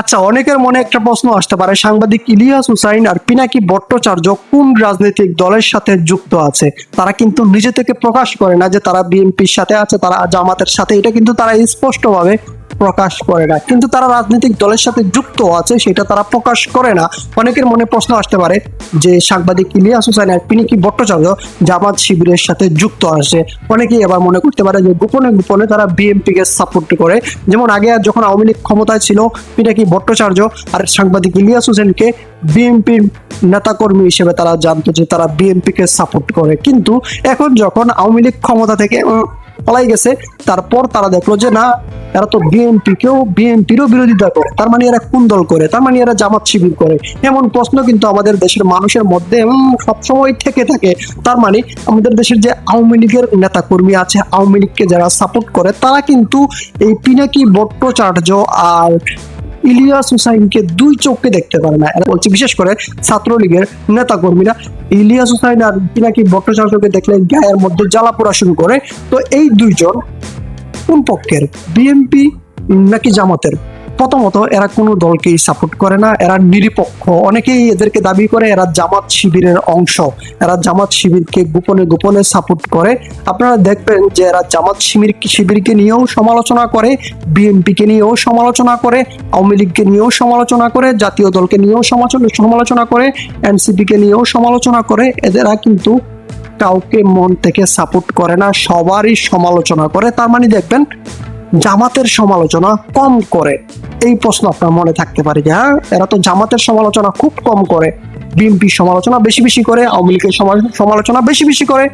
আচ্ছা অনেকের মনে একটা প্রশ্ন আসতে পারে। সাংবাদিক ইলিয়াস হুসাইন আর পিনাকি ভট্টাচার্য কোন রাজনৈতিক দলের সাথে যুক্ত আছে? তারা কিন্তু নিজে থেকে প্রকাশ করে না যে তারা বিএনপির সাথে আছে, তারা জামাতের সাথে। এটা কিন্তু তারা স্পষ্টভাবে প্রকাশ করে না। কিন্তু তারা রাজনৈতিক দলের সাথে যুক্ত আছে, সেটা তারা প্রকাশ করে না। অনেকের মনে প্রশ্ন আসতে পারে যে সাংবাদিক ইলিয়াস হুসাইন আর কি ভট্টাচার্য জামাত শিবিরের সাথে যুক্ত আছে। অনেকেই আবার মনে করতে পারে যে গোপনে গোপনে তারা বিএনপি কে সাপোর্ট করে। যেমন আগে যখন আওয়ামী লীগ ক্ষমতায় ছিল, পিনাকি ভট্টাচার্য আর সাংবাদিক ইলিয়াস হোসেনকে বিএনপির নেতাকর্মী হিসেবে তারা জানতো যে তারা বিএনপি কে সাপোর্ট করে। কিন্তু এখন যখন আওয়ামী লীগ ক্ষমতা থেকে পলাই গেছে, তারপর তারা দেখল যে, না, এরা তো বিএনপি কেউ বিএনপিরও বিরোধিতা করে। তার মানে এরা কোন দল করে? তার মানে এরা জামাত শিবির করে। এমন প্রশ্ন কিন্তু আমাদের দেশের মানুষের মধ্যে সবসময় থেকে থাকে। তার মানে আমাদের দেশের যে আওয়ামী লীগের নেতা কর্মী আছে, আওয়ামী লীগকে যারা সাপোর্ট করে, তারা কিন্তু এই পিনাকি ভট্টাচার্য আর ইলিয়াস হুসাইনকে দুই চোখকে দেখতে পারে না। এরা বলছে, বিশেষ করে ছাত্রলীগের নেতা কর্মীরা ইলিয়াস হুসাইন আর পিনাকি ভট্টাচার্যকে দেখলে গায়ের মধ্যে জ্বালা পোড়া শুরু করে। তো এই দুইজন কোন পক্ষের? বিএনপি নাকি জামাতের? প্রথমত এরা কোনো দলকেই সাপোর্ট করে না, এরা নিরপেক্ষ। অনেকেই এদেরকে দাবি করে এরা জামাত শিবিরের অংশ। এরা জামাত শিবিরকে গোপনে গোপনে সাপোর্ট করে। আপনারা দেখবেন যে এরা জামাত শিবির শিবিরকে নিয়েও সমালোচনা করে, বিএনপিকে নিয়েও সমালোচনা করে, আওয়ামী লীগকে নিয়েও সমালোচনা করে, জাতীয় দলকে নিয়েও সমালোচনা সমালোচনা করে, এনসিপিকে নিয়েও সমালোচনা করে। এদেরা কিন্তু কাউকে মন থেকে সাপোর্ট করে না, সবারই সমালোচনা করে। তার মানে দেখবেন জামাতের সমালোচনা কম করে। এই প্রশ্ন আপনার মনে থাকতে পারে যে হ্যাঁ এরা তো জামাতের সমালোচনা খুব কম করে। বিএনপির সমালোচনা বেশি বেশি করে, আওয়ামী লীগের সমালোচনা বেশি বেশি করে।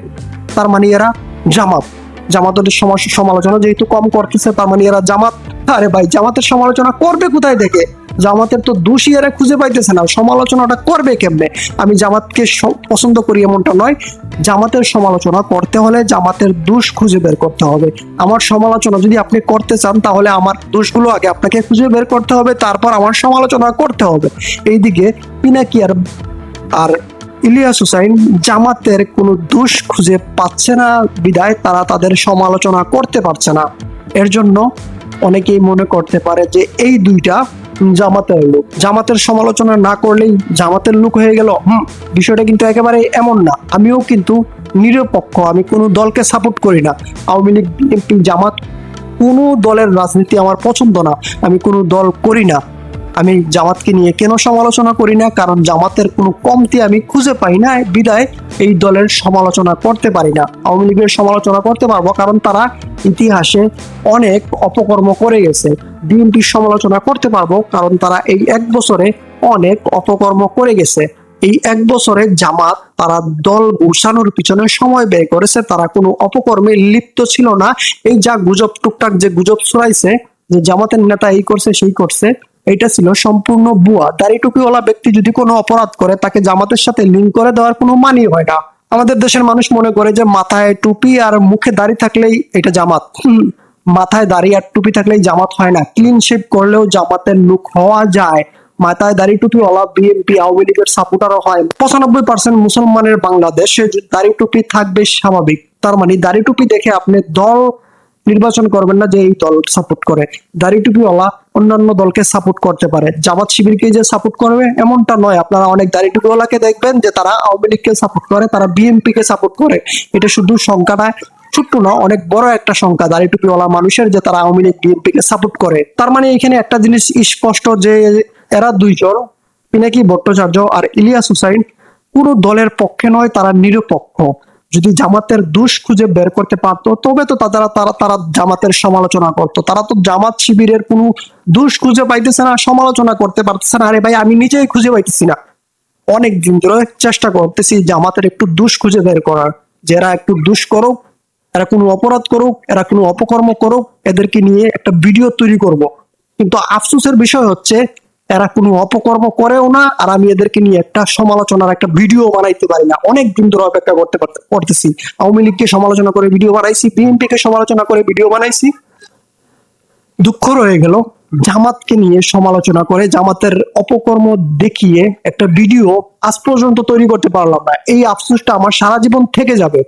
তার মানে এরা জামাত। জামাতের সমালোচনা যেহেতু কম করতেছে, তার মানে এরা জামাত। আরে ভাই, জামাতের সমালোচনা করবে কোথায় দেখে? জামাতের তো দোষী এরা খুঁজে পাইতেছে না। সমালোচনাটা করবে কেমনে? আমি জামাতকে পছন্দ করি এমনটা নয়। জামাতের সমালোচনা করতে হলে জামাতের দোষ খুঁজে বের করতে হবে। আমার সমালোচনা যদি আপনি করতে চান, তাহলে আমার দোষগুলো আগে আপনাকে খুঁজে বের করতে হবে, তারপর আমার সমালোচনা করতে হবে। এইদিকে পিনাকি আর আর ইলিয়াস হুসাইন জামাতের কোনো দোষ খুঁজে পাচ্ছে না, বিদায় তারা তাদের সমালোচনা করতে পারছে না। এর জন্য অনেকেই মনে করতে পারে যে এই দুইটা জামাতের লোক। জামাতের সমালোচনা না করলেই জামাতের লোক হয়ে গেল। হুম, বিষয়টা কিন্তু একেবারে এমন না। আমিও কিন্তু নিরপেক্ষ, আমি কোনো দলকে সাপোর্ট করি না। আওয়ামী লীগ, বিএনপি, জামাত, কোনো দলের রাজনীতি আমার পছন্দ না। আমি কোনো দল করি না। আমি জামাতকে নিয়ে কেন সমালোচনা করি না? কারণ জামাতের কোনো কমতি আমি খুঁজে পাই না। বিদায়, এই দলের সমালোচনা করতে পারি না। আওয়ামী লীগের সমালোচনা করতে পারব, কারণ তারা ইতিহাসে অনেক অপকর্ম করে গেছে। বিএনপির সমালোচনা করতে পারব, কারণ তারা এই এক বছরে অনেক অপকর্ম করে গেছে। এই এক বছরে জামাত, তারা দল গুছানোর পিছনে সময় ব্যয় করেছে, তারা কোনো অপকর্মে লিপ্ত ছিল না। এই যা গুজব, টুকটাক যে গুজব ছড়াইছে, যে জামাতের নেতা এই করছে, সেই করছে এটা ছিল সম্পূর্ণ বুয়া দাড়ি টুপিওয়ালা ব্যক্তি যদি কোনো অপরাধ করে, তাকে জামাতের সাথে লিঙ্ক করে দেওয়ার কোনো মানি হয় না। আমাদের দেশের মানুষ মনে করে যে মাথায় টুপি আর মুখে দাড়ি থাকলেই এটা জামাত। মাথায় দাড়ি আর টুপি থাকলেই জামাত হয় না। ক্লিন শেপ করলেও জামাতের লুক হওয়া যায়। মাথায় দাড়ি টুপিওয়ালা বিএনপি আওয়ামী লীগের সাপোর্টারও হয়। পঁচানব্বই পার্সেন্ট মুসলমানের বাংলাদেশে দাড়ি টুপি থাকবে স্বাভাবিক। তার মানে দাড়ি টুপি দেখে আপনি দল নির্বাচন করবেন না যে এই দল সাপোর্ট করে। দাড়ি টুপিওয়ালা অন্যান্য দলকে সাপোর্ট করতে পারে। জামাত শিবিরকে যে সাপোর্ট করবে এমনটা নয়। আপনারা অনেক দাড়ি টুপিওয়ালাকে দেখবেন যে তারা আওয়ামী লীগকে সাপোর্ট করে, তারা বিএনপি কে সাপোর্ট করে। এটা শুধু সংখ্যাটা ছোট্ট না, অনেক বড় একটা সংখ্যা। দাড়ি টুপিওয়ালা মানুষের যে তারা আওয়ামী লীগ বিএনপি কে সাপোর্ট করে। তার মানে এখানে একটা জিনিস স্পষ্ট যে এরা দুইজন, পিনাকি ভট্টাচার্য আর ইলিয়াস হুসাইন, পুরো দলের পক্ষে নয়, তারা নিরপেক্ষ। যদি জামাতের দোষ খুঁজে বের করতে পারতো, তবে তো তারা তারা তারা জামাতের সমালোচনা করতো। তারা তো জামাত শিবিরের কোনো দোষ খুঁজে পাইতেছে না, সমালোচনা করতে পারতেছে না। আরে ভাই, আমি নিজেই খুঁজে পাইতেছি না। অনেক দিন ধরে চেষ্টা করতেছি জামাতের একটু দোষ খুঁজে বের করার। যে এরা একটু দোষ করুক, এরা কোনো অপরাধ করুক, এরা কোনো অপকর্ম করুক, এদেরকে নিয়ে একটা ভিডিও তৈরি করব। কিন্তু আফসোসের বিষয় হচ্ছে এরা কোনো অপকর্ম করেও না, আর আমি এদেরকে নিয়ে একটা সমালোচনার একটা ভিডিও বানাইতে পারি না। অনেক দিন ধরে অপেক্ষা করতে করতেছি। আওয়ামী লীগকে সমালোচনা করে ভিডিও বানাইছি বিএনপি কে সমালোচনা করে ভিডিও বানাইছি। দুঃখ রয়ে গেল। জামাতকে নিয়ে সমালোচনা করে জামাতের অপকর্ম দেখিয়ে একটা ভিডিও আজ পর্যন্ত তৈরি করতে পারলাম না। এই আফসোসটা আমার সারা জীবন থেকে যাবে।